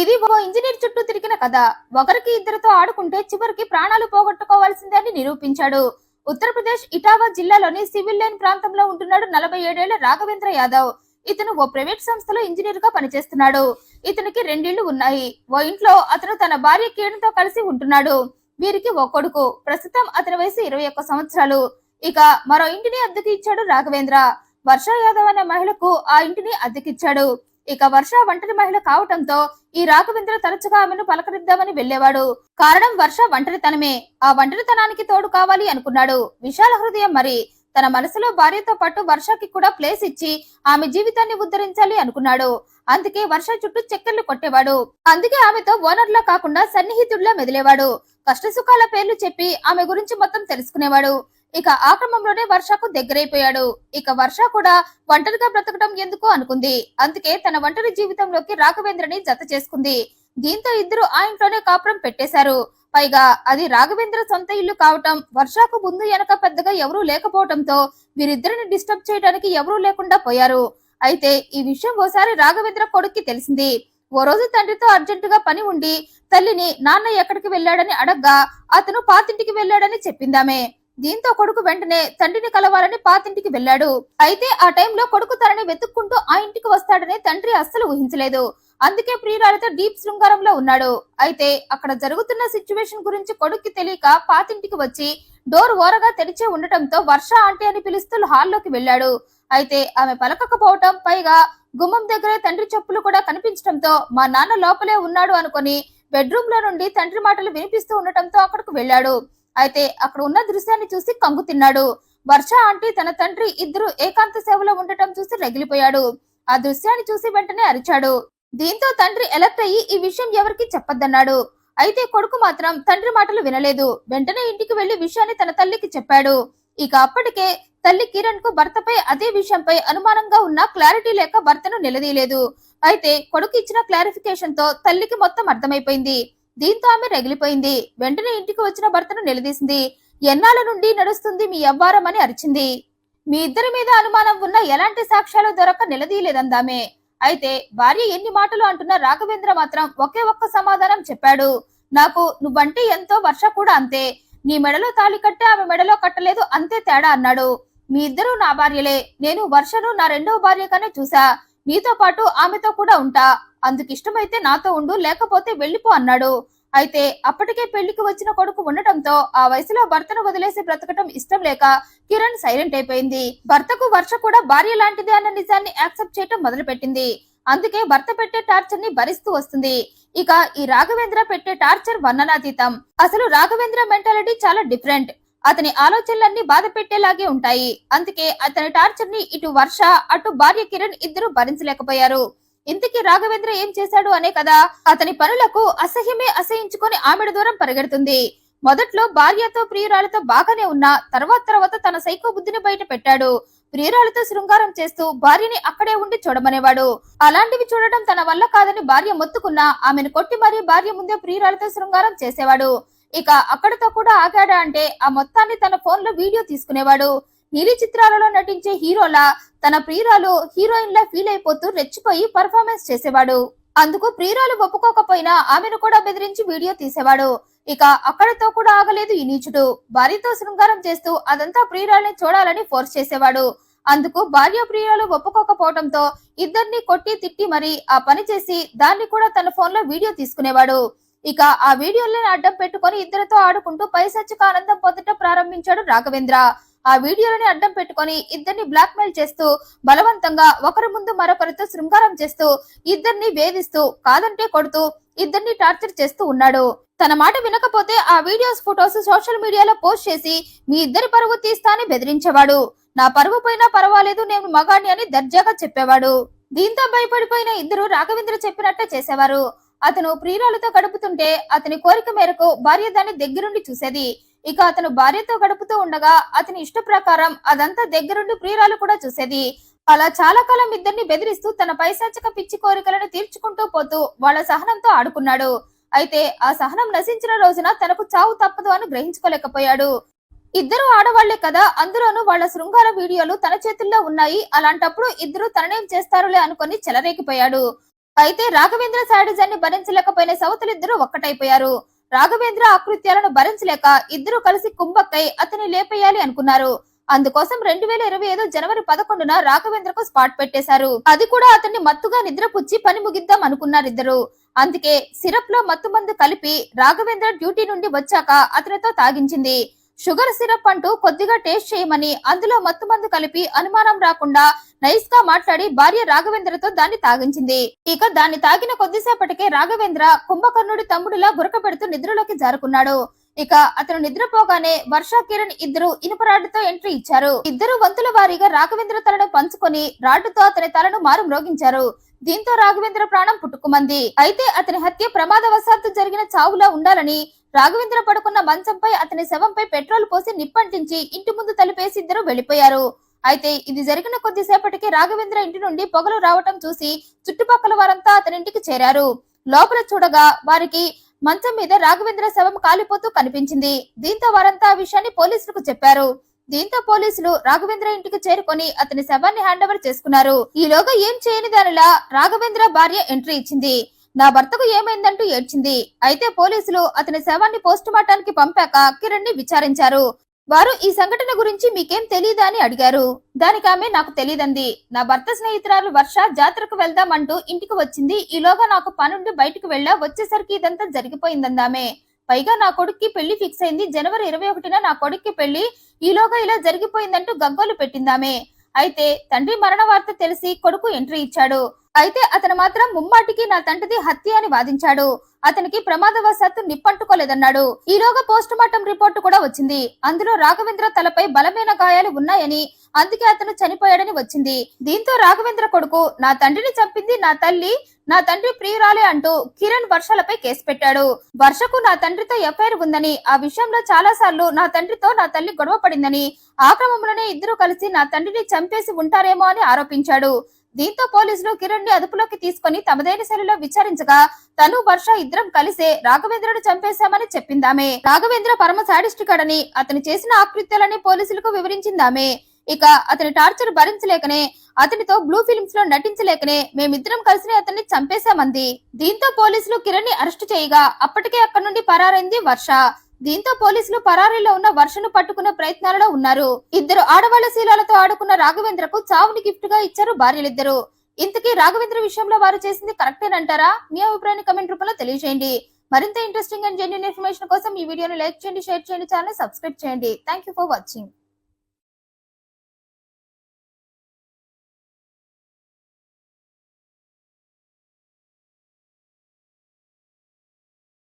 ఇది ఓ ఇంజనీర్ చుట్టూ తిరిగిన కథ. ఒకరికి ఇద్దరితో ఆడుకుంటే చివరికి ప్రాణాలు పోగొట్టుకోవాల్సిందే అని నిరూపించాడు. ఉత్తరప్రదేశ్ ఇటావా జిల్లాలోని సివిల్ లైన్ ప్రాంతంలో ఉంటున్నాడు నలభై ఏడేళ్ళ రాఘవేంద్ర యాదవ్. ఇతను ఓ ప్రైవేట్ సంస్థలో ఇంజనీర్గా పనిచేస్తున్నాడు. ఇతనికి రెండిళ్ళు ఉన్నాయి. ఓ ఇంట్లో అతను తన భార్య కిరణ్తో కలిసి ఉంటున్నాడు. వీరికి ఓ కొడుకు. ప్రస్తుతం అతని వయసు ఇరవై ఒక్క సంవత్సరాలు. ఇక మరో ఇంటిని అద్దెకి ఇచ్చాడు రాఘవేంద్ర. వర్ష యాదవ్ అనే మహిళకు ఆ ఇంటిని అద్దెకిచ్చాడు. ఇక వర్ష ఒంటరి మహిళ కావటంతో ఈ రాఘవేంద్ర తరచుగా ఆమెను పలకరిద్దామని వెళ్ళేవాడు కారణం వర్ష ఒంటరితనమే. ఆ ఒంటరితనానికి తోడు కావాలి అనుకున్నాడు. విశాల హృదయం మరి. తన మనసులో భార్యతో పాటు వర్షకి కూడా ప్లేస్ ఇచ్చి ఆమె జీవితాన్ని ఉద్ధరించాలి అనుకున్నాడు. అందుకే వర్ష చుట్టూ చక్కెర్లు కొట్టేవాడు. అందుకే ఆమెతో ఓనర్లా కాకుండా సన్నిహితుడిలా మెదిలేవాడు. కష్టసుఖాల పేర్లు చెప్పి ఆమె గురించి మొత్తం తెలుసుకునేవాడు. ఇక ఆ క్రమంలోనే వర్షకు దగ్గరైపోయాడు. ఇక వర్ష కూడా ఒంటరిగా బ్రతకడం ఎందుకు అనుకుంది. అందుకే తన ఒంటరి జీవితంలోకి రాఘవేంద్రని జత చేసుకుంది. దీంతో ఇద్దరు ఆ ఇంట్లోనే కాపురం పెట్టేశారు. పైగా అది రాఘవేంద్ర సొంత ఇల్లు కావటం వర్షకు ముందు వెనక పెద్దగా ఎవరూ లేకపోవటంతో వీరిద్దరిని డిస్టర్బ్ చేయడానికి ఎవరూ లేకుండా పోయారు. అయితే ఈ విషయం ఓసారి రాఘవేంద్ర కొడుక్కి తెలిసింది. ఓ రోజు తండ్రితో అర్జెంటుగా పని ఉండి తల్లిని నాన్న ఎక్కడికి వెళ్ళాడని అడగ్గా అతను పాతింటికి వెళ్ళాడని చెప్పిందామే. దీంతో కొడుకు వెంటనే తండ్రిని కలవాలని పాతింటికి వెళ్ళాడు. అయితే ఆ టైంలో కొడుకు తనని వెతుక్కుంటూ ఆ ఇంటికి వస్తాడని తండ్రి అస్సలు ఊహించలేదు. అందుకే ప్రియురాలతో డీప్ శృంగారంలో ఉన్నాడు. అయితే అక్కడ జరుగుతున్న సిచ్యువేషన్ గురించి కొడుక్కి తెలియక పాతింటికి వచ్చి డోర్ ఓరగా తెరిచే ఉండటంతో వర్ష ఆంటీ అని పిలుస్తూ హాల్లోకి వెళ్ళాడు. అయితే ఆమె పలకకపోవటం పైగా గుమ్మం దగ్గరే తండ్రి చెప్పులు కూడా కనిపించడంతో మా నాన్న లోపలే ఉన్నాడు అనుకొని బెడ్రూమ్లో నుండి తండ్రి మాటలు వినిపిస్తూ ఉండటంతో అక్కడికి వెళ్ళాడు అయితే అక్కడ ఉన్న దృశ్యాన్ని చూసి కంగు తిన్నాడు. వర్ష ఆంటీ తన తండ్రి ఇద్దరు ఏకాంత సేవలో ఉండటం చూసి రగిలిపోయాడు. ఆ దృశ్యాన్ని చూసి వెంటనే అరిచాడు. దీంతో తండ్రి ఎలర్ట్ అయ్యి ఈ విషయం ఎవరికి చెప్పొద్దన్నాడు. అయితే కొడుకు మాత్రం తండ్రి మాటలు వినలేదు. వెంటనే ఇంటికి వెళ్ళి విషయాన్ని తన తల్లికి చెప్పాడు. ఇక అప్పటికే తల్లి కిరణ్కు భర్తపై అదే విషయంపై అనుమానంగా ఉన్న క్లారిటీ లేక భర్తను నిలదీయలేదు. అయితే కొడుకు ఇచ్చిన క్లారిఫికేషన్తో తల్లికి మొత్తం అర్థమైపోయింది. దీంతో ఆమె రగిలిపోయింది. వెంటనే ఇంటికి వచ్చిన భర్తను నిలదీసింది. ఎన్నాళ్ళ నుండి నడుస్తుంది మీ అవ్వారం అని అరిచింది. మీ ఇద్దరి మీద అనుమానం ఉన్న ఎలాంటి సాక్ష్యాలు దొరక్క నిలదీయలేదందామే అయితే భార్య ఎన్ని మాటలు అంటున్న రాఘవేంద్ర మాత్రం ఒకే ఒక్క సమాధానం చెప్పాడు. నాకు నువ్వంటే ఎంతో వర్ష కూడా అంతే. నీ మెడలో తాళి కట్టే ఆమె మెడలో కట్టలేదు అంతే తేడా అన్నాడు. మీ ఇద్దరు నా భార్యలే. నేను వర్షను నా రెండవ భార్యగానే చూసా నీతో పాటు ఆమెతో కూడా ఉంటా. అందుకు ఇష్టమైతే నాతో ఉండు లేకపోతే వెళ్ళిపో అన్నాడు. అయితే అప్పటికే పెళ్ళికి వచ్చిన కొడుకు ఉండటంతో ఆ వయసులో భర్తను వదిలేసి బ్రతకటం ఇష్టం లేక కిరణ్ సైలెంట్ అయిపోయింది. భర్తకు వర్ష కూడా భార్య లాంటిది అన్న నిజాన్ని యాక్సెప్ట్ చేయటం మొదలుపెట్టింది. అందుకే భర్త పెట్టే టార్చర్ని భరిస్తూ వస్తుంది. ఇక ఈ రాఘవేంద్ర పెట్టే టార్చర్ వర్ణనాతీతం. అసలు రాఘవేంద్ర మెంటాలిటీ చాలా డిఫరెంట్. అతని ఆలోచనలన్నీ బాధ పెట్టేలాగే ఉంటాయి. అందుకే అతని టార్చర్ని ఇటు వర్ష అటు భార్య కిరణ్ ఇద్దరు భరించలేకపోయారు. ఇంతకీ రాఘవేంద్ర ఏం చేశాడు అనే కదా అతని పనులకు అసహ్యమే అసహించుకొని ఆమెడ దూరం పరిగెడుతుంది. మొదట్లో భార్యతో ప్రియురాలతో బాగానే ఉన్నా తర్వాత తర్వాత తన సైకో బుద్ధిని బయట పెట్టాడు. ప్రియురాలతో శృంగారం చేస్తూ భార్యని అక్కడే ఉండి చూడమనేవాడు. అలాంటివి చూడటం తన వల్ల కాదని భార్య మొత్తుకున్నా ఆమెను కొట్టి మరీ భార్య ముందే ప్రియురాలతో శృంగారం చేసేవాడు. ఇక అక్కడతో కూడా ఆగాడా అంటే ఆ మొత్తాన్ని తన ఫోన్లో వీడియో తీసుకునేవాడు. నీలి చిత్రాలలో నటించే హీరోలా తన ప్రియురాలు హీరోయిన్ లా ఫీల్ అయిపోతూ రెచ్చిపోయి పర్ఫార్మెన్స్ చేసేవాడు. అందుకు ప్రియురాలు ఒప్పుకోకపోయినా ఆమెను కూడా బెదిరించి వీడియో తీసేవాడు. ఇక అక్కడతో కూడా ఆగలేదు ఈ నీచుడు. భార్యతో శృంగారం చేస్తూ అదంతా ప్రియురాల్ని చూడాలని ఫోర్స్ చేసేవాడు. అందుకు భార్య ప్రియురాలు ఒప్పుకోకపోవడంతో ఇద్దరిని కొట్టి తిట్టి మరి ఆ పని చేసి దాన్ని కూడా తన ఫోన్లో వీడియో తీసుకునేవాడు. ఇక ఆ వీడియోలను అడ్డం పెట్టుకొని ఇద్దరితో ఆడుకుంటూ పైసచ్చిక ఆనందం పొందటం ప్రారంభించాడు రాఘవేంద్ర. ఆ వీడియోలని అడ్డం పెట్టుకొని ఇద్దరిని బ్లాక్ మెయిల్ చేస్తూ బలవంతంగా ఒకరి ముందు మరొకరితో శృంగారం చేస్తూ ఇద్దరిని వేధిస్తూ కాదంటే కొడుతూ ఇద్దరిని టార్చర్ చేస్తూ ఉన్నాడు. తన మాట వినకపోతే ఆ వీడియోస్ ఫొటోస్ సోషల్ మీడియాలో పోస్ట్ చేసి మీ ఇద్దరి పరువు తీస్తా అని బెదిరించేవాడు. నా పరువు పోయినా పర్వాలేదు నేను మగాణ్ణి అని దర్జాగా చెప్పేవాడు. దీంతో భయపడిపోయిన ఇద్దరు రాఘవేంద్ర చెప్పినట్టే చేసేవారు. అతను ప్రియురాలతో గడుపుతుంటే అతని కోరిక మేరకు భార్య దాన్ని దగ్గరుండి చూసేది. ఇక అతను భార్యతో గడుపుతూ ఉండగా అతని ఇష్ట ప్రకారం అదంతా దగ్గరుండి ప్రియురాలు కూడా చూసేది. అలా చాలా కాలం ఇద్దరిని బెదిరిస్తూ తన పైశాచిక పిచ్చి కోరికలను తీర్చుకుంటూ పోతూ వాళ్ళ సహనంతో ఆడుకున్నాడు. అయితే ఆ సహనం నశించిన రోజున తనకు చావు తప్పదు అని గ్రహించుకోలేకపోయాడు. ఇద్దరు ఆడవాళ్ళే కదా అందులోనూ వాళ్ళ శృంగార వీడియోలు తన చేతుల్లో ఉన్నాయి. అలాంటప్పుడు ఇద్దరు తననేం చేస్తారులే అనుకొని చెలరేగిపోయాడు. అయితే రాఘవేంద్ర శాడిజాన్ని భరించలేకపోయిన సవతులిద్దరూ ఒక్కటైపోయారు. రాఘవేంద్ర ఆకృత్యాలను భరించలేక ఇద్దరు కలిసి కుంభక్కై అతన్ని లేపేయాలి అనుకున్నారు. అందుకోసం రెండు వేల ఇరవై ఐదు జనవరి పదకొండున రాఘవేంద్రకు స్పాట్ పెట్టేశారు. అది కూడా అతన్ని మత్తుగా నిద్రపుచ్చి పని ముగిద్దాం అనుకున్నారు ఇద్దరు అందుకే సిరప్లో మత్తు మందు కలిపి రాఘవేంద్ర డ్యూటీ నుండి వచ్చాక అతనితో తాగించింది. షుగర్ సిరప్ అంటూ కొద్దిగా టేస్ట్ చేయమని అందులో మత్తు మందు కలిపి అనుమానం రాకుండా నైస్గా మాట్లాడి భార్య రాఘవేంద్రతో దాన్ని తాగించింది. ఇక దాన్ని తాగిన కొద్దిసేపటికే రాఘవేంద్ర కుంభకర్ణుడి తమ్ముడిలా గురక పెడుతూ నిద్రలోకి జారుకున్నాడు. ఇక అతను నిద్రపోగానే వర్ష కిరణ్ ఇద్దరు ఇనుపరాడుతో ఎంట్రీ ఇచ్చారు. ఇద్దరు వంతుల వారీగా రాఘవేంద్ర తలను పంచుకొని రాడ్డుతో అతని తలను మారు మ్రోగించారు. దీంతో రాఘవేంద్ర ప్రాణం పుట్టుకుమంది. అయితే అతని హత్య ప్రమాదవశాత్తు జరిగిన చావులా ఉండాలని రాఘవేంద్ర పడుకున్న మంచంపై అతని శవంపై పెట్రోల్ పోసి నిప్పంటించి ఇంటి ముందు తలుపేసి ఇద్దరు వెళ్ళిపోయారు అయితే ఇది జరిగిన కొద్దిసేపటికి రాఘవేంద్ర ఇంటి నుండి పొగలు రావటం చూసి చుట్టుపక్కల వారంతా అతని ఇంటికి చేరారు. లోపల చూడగా వారికి మంచం మీద రాఘవేంద్ర శవం కాలిపోతూ కనిపించింది. దీంతో వారంతా ఆ విషయాన్ని పోలీసులకు చెప్పారు. దీంతో పోలీసులు రాఘవేంద్ర ఇంటికి చేరుకొని అతని శవాన్ని హ్యాండ్ ఓవర్ చేసుకున్నారు ఈలోగా ఏం చేయని దానిలా రాఘవేంద్ర భార్య ఎంట్రీ ఇచ్చింది. నా భర్తకు ఏమైందంటూ ఏడ్చింది. అయితే పోలీసులు అతని శవాన్ని పోస్ట్ మార్టానికి పంపాక కిరణ్ని విచారించారు. వారు ఈ సంఘటన గురించి మీకేం తెలియదా అని అడిగారు. దానికి ఆమె నాకు తెలియదంది నా భర్త స్నేహితురాలు వర్ష జాతరకు వెళ్దామంటూ ఇంటికి వచ్చింది. ఈలోగా నాకు పనుండి బయటకు వెళ్ళా వచ్చేసరికి ఇదంతా జరిగిపోయిందందామే. పైగా నా కొడుక్కి పెళ్ళి ఫిక్స్ అయింది. జనవరి ఇరవై ఒకటిన నా కొడుక్కి పెళ్ళి ఈలోగా ఇలా జరిగిపోయిందంటూ గగ్గోలు పెట్టిందామే. అయితే తండ్రి మరణ వార్త తెలిసి కొడుకు ఎంట్రీ ఇచ్చాడు. అయితే అతను మాత్రం ముమ్మాటికి నా తండ్రిది హత్య అని వాదించాడు. అతనికి ప్రమాదవశాత్తు నిప్పంటుకోలేదన్నాడు. ఈలోగా పోస్ట్ మార్టం రిపోర్టు కూడా వచ్చింది. అందులో రాఘవేంద్ర తలపై బలమైన గాయాలు ఉన్నాయని అందుకే అతను చనిపోయాడని వచ్చింది. దీంతో రాఘవేంద్ర కొడుకు నా తండ్రిని చంపింది నా తల్లి నా తండ్రి ప్రియురాలే అంటూ కిరణ్ వర్షాలపై కేసు పెట్టాడు. వర్షకు నా తండ్రితో ఎఫ్ఐఆర్ ఉందని ఆ విషయంలో చాలా సార్లు నా తండ్రితో నా తల్లి గొడవ పడిందని ఆ క్రమంలోనే ఇద్దరు కలిసి నా తండ్రిని చంపేసి ఉంటారేమో అని ఆరోపించాడు. దీంతో పోలీసులు కిరణ్ని అదుపులోకి తీసుకుని తమదైన శైలిలో విచారించగా తను వర్ష ఇద్దరం కలిసే రాఘవేంద్రుడు చంపేశామని చెప్పిందామే. రాఘవేంద్ర పరమ సాడిస్టికడని అతను చేసిన ఆకృత్యాలని పోలీసులకు వివరించిందామే. ఇక అతని టార్చర్ భరించలేకనే అతనితో బ్లూ ఫిల్మ్స్లో నటించలేకనే మేమిద్దరం కలిసి అతన్ని చంపేశామంది. దీంతో పోలీసులు కిరణ్ని అరెస్టు చేయగా అప్పటికే అక్కడి నుండి పరారైంది వర్ష. దీంతో పోలీసులు పరారీలో ఉన్న వర్షను పట్టుకునే ప్రయత్నాలలో ఉన్నారు. ఇద్దరు ఆడవాళ్ళ శీలాలతో ఆడుకున్న రాఘవేంద్రకు చావుని గిఫ్ట్గా ఇచ్చారు భార్యలిద్దరు. ఇంతకీ రాఘవేంద్ర విషయంలో వారు చేసింది కరెక్టేనంటారా? మీ అభిప్రాయాన్ని కమెంట్ రూపంలో తెలియజేయండి. మరింత ఇంట్రెస్టింగ్ అండ్ జెన్యున్ ఇన్ఫర్మేషన్ కోసం ఈ వీడియోను లైక్ చేయండి షేర్ చేయండి ఛానల్ సబ్స్క్రైబ్ చేయండి. Thank you for watching.